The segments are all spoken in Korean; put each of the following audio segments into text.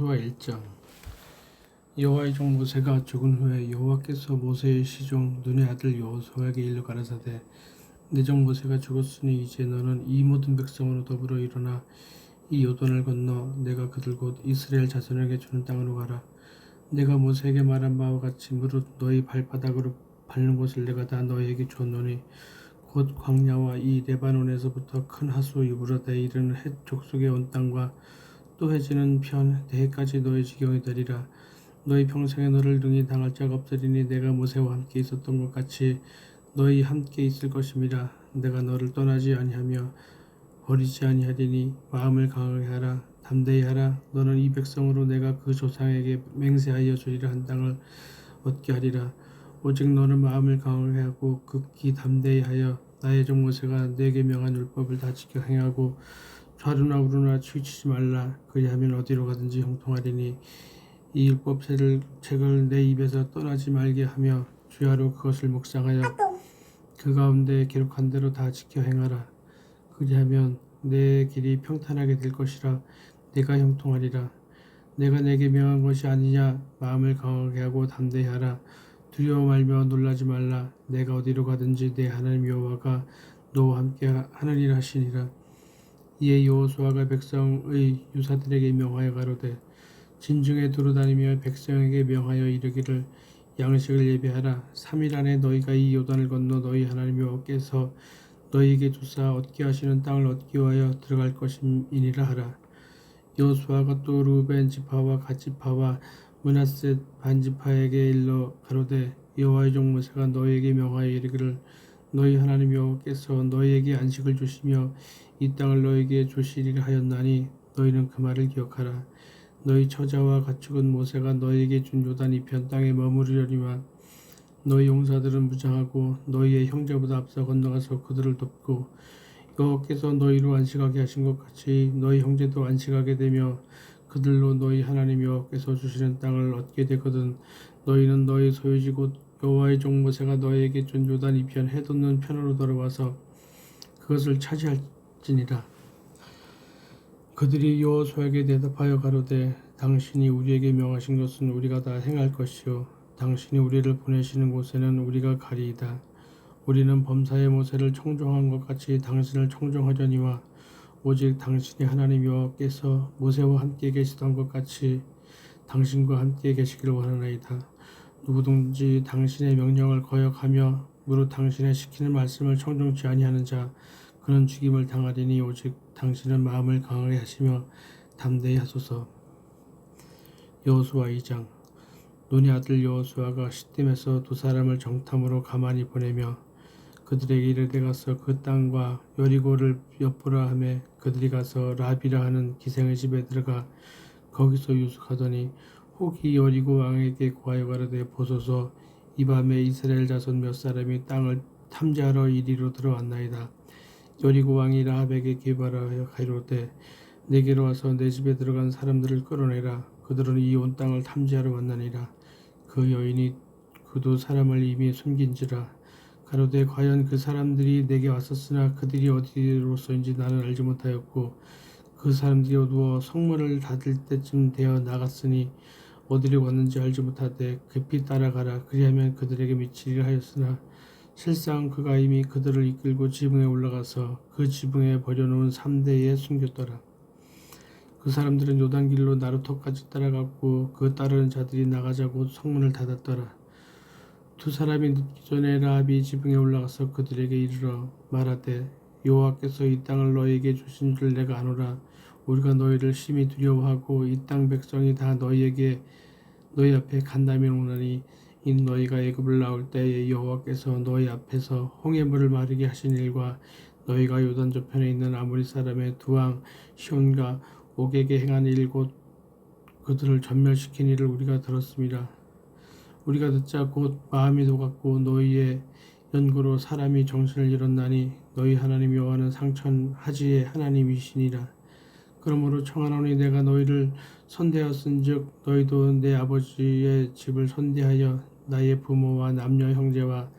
여호수아 1장 여호와의 종 모세가 죽은 후에 여호와께서 모세의 시종 눈의 아들 여호수아에게 일러 가라사대 내 종 모세가 죽었으니 이제 너는 이 모든 백성으로 더불어 일어나 이 요단을 건너 내가 그들 곧 이스라엘 자손에게 주는 땅으로 가라. 내가 모세에게 말한 바와 같이 무릇 너희 발바닥으로 밟는 곳을 내가 다 너희에게 주었노니 곧 광야와 이 레바논에서부터 큰 하수 유브라다에 이르는 헷 족속의 온 땅과 또 해지는 편 대해까지 너의 지경이 되리라. 너희 평생에 너를 능히 당할 자가 없으리니 내가 모세와 함께 있었던 것 같이 너희 함께 있을 것임이라 내가 너를 떠나지 아니하며 버리지 아니하리니 마음을 강하게 하라. 담대히 하라. 너는 이 백성으로 내가 그 조상에게 맹세하여 주리라 한 땅을 얻게 하리라. 오직 너는 마음을 강하게 하고 극히 담대히 하여 나의 종 모세가 내게 명한 율법을 다 지켜 행하고 좌루나 우루나 치우치지 말라. 그리하면 어디로 가든지 형통하리니 이 율법 책을, 책을 내 입에서 떠나지 말게 하며 주야로 그것을 묵상하여 그 가운데 기록한 대로 다 지켜 행하라. 그리하면 내 길이 평탄하게 될 것이라 내가 형통하리라. 내가 내게 명한 것이 아니냐 마음을 강하게 하고 담대히 하라. 두려워 말며 놀라지 말라. 내가 어디로 가든지 내 하나님 여호와가 너와 함께 하느니라 하시니라 이에 여호수아가 백성의 유사들에게 명하여 가로되 진중에 두루다니며 백성에게 명하여 이르기를 양식을 예배하라. 3일 안에 너희가 이 요단을 건너 너희 하나님 여호와께서 너희에게 주사 얻게 하시는 땅을 얻기 위하여 들어갈 것임이니라 하라. 여호수아가 또 루벤 지파와 갓 지파와 문하셋 반지파에게 일러 가로되 여호와의 종 모세가 너희에게 명하여 이르기를 너희 하나님 여호와께서 너희에게 안식을 주시며 이 땅을 너희에게 주시리라 하였나니 너희는 그 말을 기억하라. 너희 처자와 가축은 모세가 너희에게 준 요단 이편 땅에 머무르려니와 너희 용사들은 무장하고 너희의 형제보다 앞서 건너가서 그들을 돕고 여호와께서 너희로 안식하게 하신 것 같이 너희 형제도 안식하게 되며 그들로 너희 하나님 여호와께서 주시는 땅을 얻게 되거든 너희는 너희 소유지 곧 여호와의 종 모세가 너희에게 준 요단 이편 해돋는 편으로 돌아와서 그것을 차지할 지니라 그들이 여호수아에게 대답하여 가로되 당신이 우리에게 명하신 것은 우리가 다 행할 것이요 당신이 우리를 보내시는 곳에는 우리가 가리이다 우리는 범사의 모세를 청종한 것 같이 당신을 청종하려니와 오직 당신이 하나님 여호와께서 모세와 함께 계시던 것 같이 당신과 함께 계시기를 원하나이다. 누구든지 당신의 명령을 거역하며 무릇 당신의 시키는 말씀을 청종치 아니하는 자 그는 죽임을 당하리니 오직 당신은 마음을 강하게 하시며 담대히 하소서. 여호수아 2장 눈의 아들 여호수아가 시딤에서 두 사람을 정탐으로 가만히 보내며 그들에게 이르되 가서 그 땅과 여리고를 엿보라 하매 그들이 가서 라비라 하는 기생의 집에 들어가 거기서 유숙하더니 혹이 여리고 왕에게 구하여 가로되 보소서 이 밤에 이스라엘 자손 몇 사람이 땅을 탐지하러 이리로 들어왔나이다. 여리고 왕이 라합에게 기발하여 가로되 내게로 와서 내 집에 들어간 사람들을 끌어내라. 그들은 이 온 땅을 탐지하러 왔나니라. 그 여인이 그도 사람을 이미 숨긴지라. 가로되 과연 그 사람들이 내게 왔었으나 그들이 어디로서인지 나는 알지 못하였고 그 사람들이 어두워 성문을 닫을 때쯤 되어 나갔으니 어디로 갔는지 알지 못하되 급히 따라가라 그리하면 그들에게 미치리라 하였으나 실상 그가 이미 그들을 이끌고 지붕에 올라가서 그 지붕에 버려놓은 삼대에 숨겼더라. 그 사람들은 요단길로 나루토까지 따라갔고 그 따르는 자들이 나가자고 성문을 닫았더라. 두 사람이 늦기 전에 라합이 지붕에 올라가서 그들에게 이르러 말하되 여호와께서 이 땅을 너희에게 주신 줄 내가 아노라. 우리가 너희를 심히 두려워하고 이 땅 백성이 다 너희에게 너희 앞에 간담이 오나니 이 너희가 애굽을 나올 때에 여호와께서 너희 앞에서 홍해물을 마르게 하신 일과 너희가 요단 저편에 있는 아모리 사람의 두왕 시온과 옥에게 행한 일 곧 그들을 전멸시킨 일을 우리가 들었습니다. 우리가 듣자 곧 마음이 녹았고 너희의 연고로 사람이 정신을 잃었나니 너희 하나님 여호와는 상천하지의 하나님이시니라. 그러므로 청하노니 내가 너희를 선대하였은즉 너희도 내 아버지의 집을 선대하여 나의 부모와 남녀 형제와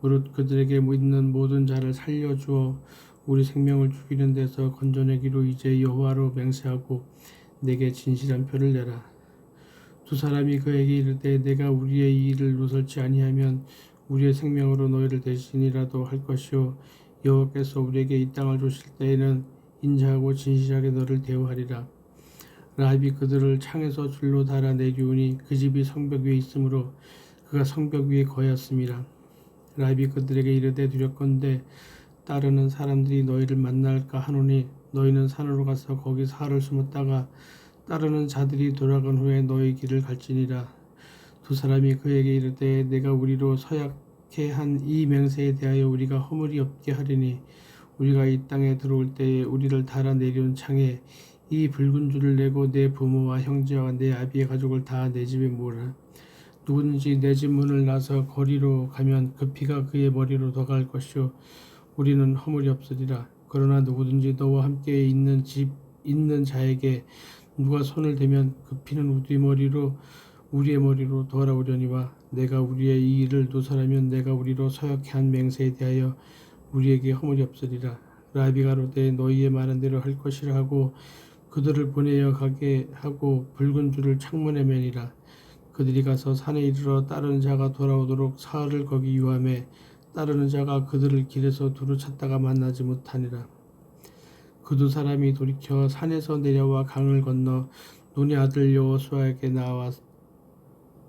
무릇 그들에게 있는 모든 자를 살려 주어 우리 생명을 죽이는 데서 건져내기로 이제 여호와로 맹세하고 내게 진실한 표를 내라. 두 사람이 그에게 이르되 내가 우리의 이 일을 노설치 아니하면 우리의 생명으로 너희를 대신이라도 할 것이요 여호와께서 우리에게 이 땅을 주실 때에는 인자하고 진실하게 너를 대우하리라. 라합이 그들을 창에서 줄로 달아 내리우니 그 집이 성벽 위에 있으므로 그가 성벽 위에 거였습니다. 라합이 그들에게 이르되 두렵건대 따르는 사람들이 너희를 만날까 하노니 너희는 산으로 가서 거기 사흘을 숨었다가 따르는 자들이 돌아간 후에 너희 길을 갈지니라. 두 사람이 그에게 이르되 내가 우리로 서약해 한 이 맹세에 대하여 우리가 허물이 없게 하리니 우리가 이 땅에 들어올 때에 우리를 달아 내려온 창에 이 붉은 줄을 내고 내 부모와 형제와 내 아비의 가족을 다 내 집에 모으라. 누구든지 내 집 문을 나서 거리로 가면 그 피가 그의 머리로 더갈 것이요 우리는 허물이 없으리라. 그러나 누구든지 너와 함께 있는 집 있는 자에게 누가 손을 대면 그 피는 우리 머리로 우리의 머리로 돌아오려니와 내가 우리의 이 일을 노설하면 내가 우리로 서약해 한 맹세에 대하여 우리에게 허물이 없으리라. 라비가 로되 너희의 말한 대로 할 것이라 하고 그들을 보내어 가게 하고 붉은 줄을 창문에 매니라. 그들이 가서 산에 이르러 따르는 자가 돌아오도록 사흘을 거기 유함에 따르는 자가 그들을 길에서 두루 찾다가 만나지 못하니라. 그 두 사람이 돌이켜 산에서 내려와 강을 건너 눈의 아들 여호수아에게 나와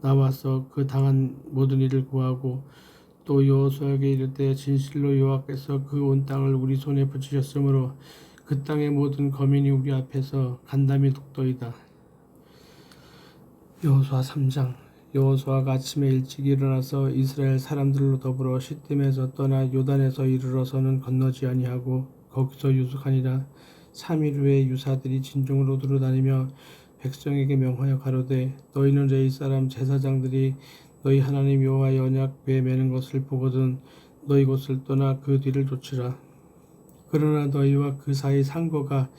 나와서 그 당한 모든 일을 구하고 또 여호수아에게 이르되 진실로 여호와께서 그 온 땅을 우리 손에 붙이셨으므로 그 땅의 모든 거민이 우리 앞에서 간담이 독도이다. 여호수아 3장 여호수아가 아침에 일찍 일어나서 이스라엘 사람들로 더불어 시딤에서 떠나 요단에서 이르러서는 건너지 아니하고 거기서 유숙하니라. 3일 후에 유사들이 진중으로 두루다니며 백성에게 명하여 가로되 너희는 레이 사람 제사장들이 너희 하나님 여호와의 언약궤 매는 것을 보거든 너희 곳을 떠나 그 뒤를 쫓으라. 그러나 너희와 그 사이 상거가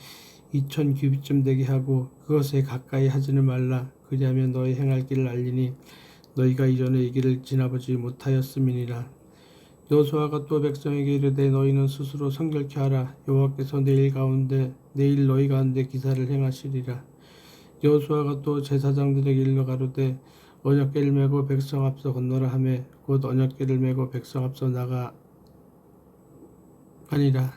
이천 규빗쯤 되게 하고 그것에 가까이 하지는 말라 그리하면 너희 행할 길을 알리니 너희가 이전에 이 길을 지나보지 못하였음이니라. 여호수아가 또 백성에게 이르되 너희는 스스로 성결케 하라. 여호와께서 내일 가운데 내일 너희 가운데 기사를 행하시리라. 여호수아가 또 제사장들에게 일러 가로되 언약궤를 메고 백성 앞서 건너라 하매 곧 언약궤를 메고 백성 앞서 나가 아니라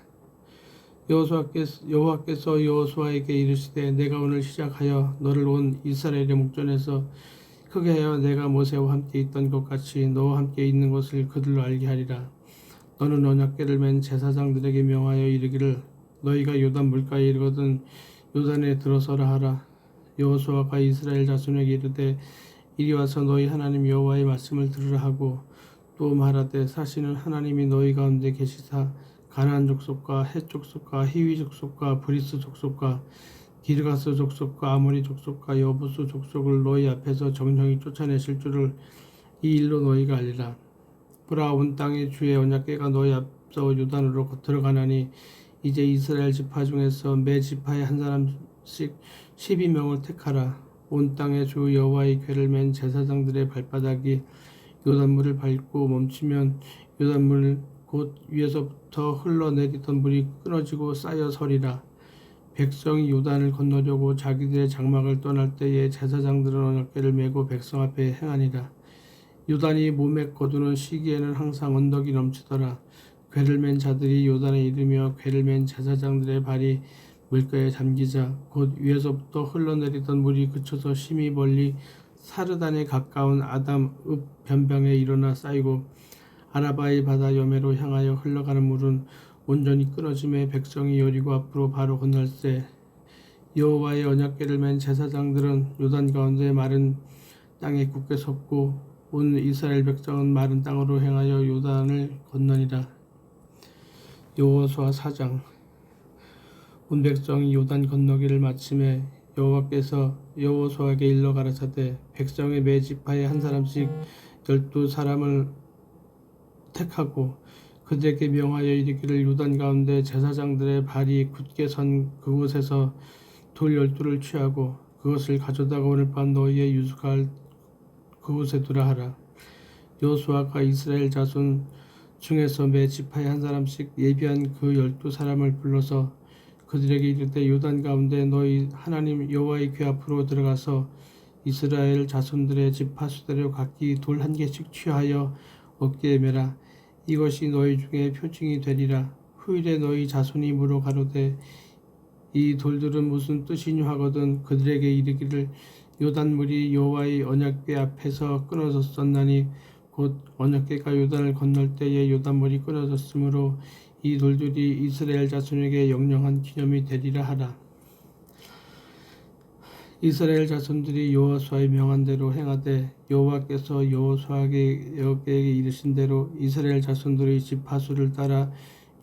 여호수아께서 여호와께서 여호수아에게 이르시되 내가 오늘 시작하여 너를 온 이스라엘의 목전에서 크게 하여 내가 모세와 함께 있던 것 같이 너와 함께 있는 것을 그들로 알게 하리라. 너는 언약궤를 맨 제사장들에게 명하여 이르기를 너희가 요단 물가에 이르거든 요단에 들어서라 하라. 여호수아가 이스라엘 자손에게 이르되 이리 와서 너희 하나님 여호와의 말씀을 들으라 하고 또 말하되 사실은 하나님이 너희 가운데 계시사 가나안 족속과 헷 족속과 히위 족속과 브리스 족속과 기르가스 족속과 아모리 족속과 여부스 족속을 너희 앞에서 정령히 쫓아내실 줄을 이 일로 너희가 알리라. 보라 온 땅의 주의 언약궤가 너희 앞서 요단으로 들어가나니 이제 이스라엘 지파 중에서 매 지파에 한 사람씩 12명을 택하라. 온 땅의 주 여호와의 궤를 맨 제사장들의 발바닥이 요단물을 밟고 멈추면 요단물 곧 위에서부터 흘러내리던 물이 끊어지고 쌓여 서리라. 백성이 요단을 건너려고 자기들의 장막을 떠날 때에 제사장들은 언약궤를 메고 백성 앞에 행하니라. 요단이 몸에 거두는 시기에는 항상 언덕이 넘치더라. 궤를 맨 자들이 요단에 이르며 궤를 맨 제사장들의 발이 물가에 잠기자 곧 위에서부터 흘러내리던 물이 그쳐서 심히 멀리 사르단에 가까운 아담 읍 변방에 일어나 쌓이고 아라바의 바다 여매로 향하여 흘러가는 물은 온전히 끊어짐에 백성이 여리고 앞으로 바로 건널세 여호와의 언약궤를 맨 제사장들은 요단 가운데 마른 땅에 굳게 섰고 온 이스라엘 백성은 마른 땅으로 행하여 요단을 건너니라. 여호수아 4장. 온 백성이 요단 건너기를 마침에 여호와께서 여호수아에게 일러 가라사대. 백성의 매 지파에 한 사람씩 열두 사람을 택하고 그들에게 명하여 이르기를 요단 가운데 제사장들의 발이 굳게 선 그곳에서 돌 열두를 취하고 그것을 가져다가 오늘 밤 너희의 유숙할 그곳에 두라 하라. 여호수아가 이스라엘 자손 중에서 매 지파에 한 사람씩 예비한 그 열두 사람을 불러서 그들에게 이르되 요단 가운데 너희 하나님 여호와의 궤 앞으로 들어가서 이스라엘 자손들의 지파 수대로 각기 돌 한 개씩 취하여 어깨에 매라 이것이 너희 중에 표징이 되리라 후일에 너희 자손이 물어 가로되 이 돌들은 무슨 뜻이냐 하거든 그들에게 이르기를 요단물이 여호와의 언약궤 앞에서 끊어졌었나니 곧 언약궤가 요단을 건널 때에 요단물이 끊어졌으므로 이 돌들이 이스라엘 자손에게 영영한 기념이 되리라 하라. 이스라엘 자손들이 여호수아의 명한 대로 행하되 여호와께서 여호수아에게 여호에게 이르신 대로 이스라엘 자손들의 집파수를 따라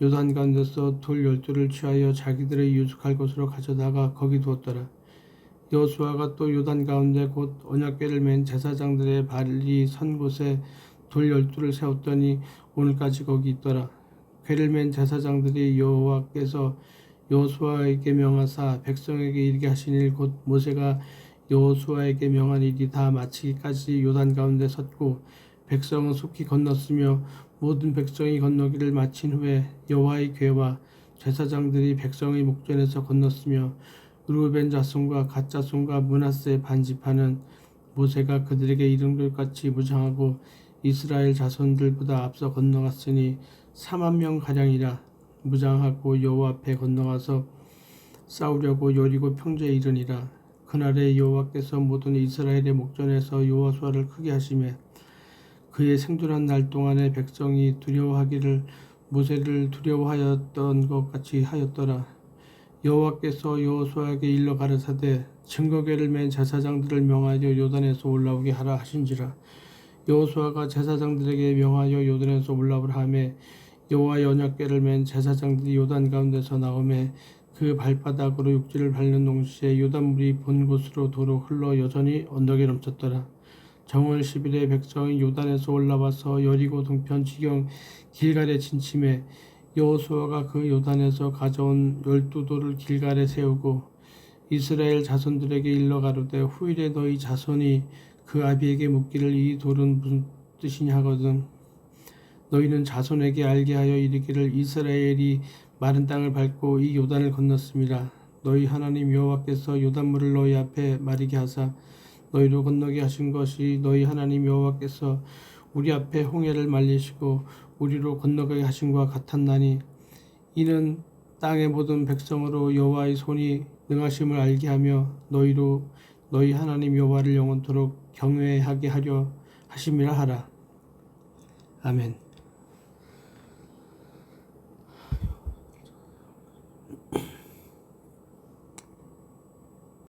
요단 가운데서 돌 열두를 취하여 자기들의 유숙할 곳으로 가져다가 거기 두었더라. 여호수아가 또 요단 가운데 곧 언약궤를 맨 제사장들의 발이 선 곳에 돌 열두를 세웠더니 오늘까지 거기 있더라. 궤를 맨 제사장들이 여호와께서 여호수아에게 명하사 백성에게 이르게 하신 일 곧 모세가 여호수아에게 명한 일이 다 마치기까지 요단 가운데 섰고 백성은 속히 건넜으며 모든 백성이 건너기를 마친 후에 여호와의 궤와 제사장들이 백성의 목전에서 건넜으며 루벤 자손과 갓 자손과 문하세 반지파는 모세가 그들에게 것 같이 무장하고 이스라엘 자손들보다 앞서 건너갔으니 4만 명 가량이라 무장하고 여호와 앞에 건너가서 싸우려고 여리고 평지에 이르니라. 그날에 여호와께서 모든 이스라엘의 목전에서 여호수아를 크게 하심에 그의 생존한 날 동안에 백성이 두려워하기를 모세를 두려워하였던 것 같이 하였더라. 여호와께서 여호수아에게 일러 가라사대 증거궤를 맨 제사장들을 명하여 요단에서 올라오게 하라 하신지라. 여호수아가 제사장들에게 명하여 요단에서 올라오라 하매 여호와의 언약궤를 맨 제사장들이 요단 가운데서 나오매 그 발바닥으로 육지를 밟는 동시에 요단물이 본 곳으로 도로 흘러 여전히 언덕에 넘쳤더라. 정월 10일에 백성이 요단에서 올라와서 여리고 동편 지경 길갈에 진침해 여호수아가 그 요단에서 가져온 열두 돌을 길갈에 세우고 이스라엘 자손들에게 일러 가로되 후일에 너희 자손이 그 아비에게 묻기를 이 돌은 무슨 뜻이냐 하거든 너희는 자손에게 알게 하여 이르기를 이스라엘이 마른 땅을 밟고 이 요단을 건넜습니다. 너희 하나님 여호와께서 요단물을 너희 앞에 마르게 하사 너희로 건너게 하신 것이 너희 하나님 여호와께서 우리 앞에 홍해를 말리시고 우리로 건너게 하신 것과 같았나니 이는 땅의 모든 백성으로 여호와의 손이 능하심을 알게 하며 너희로 너희 하나님 여호와를 영원토록 경외하게 하려 하심이라 하라. 아멘.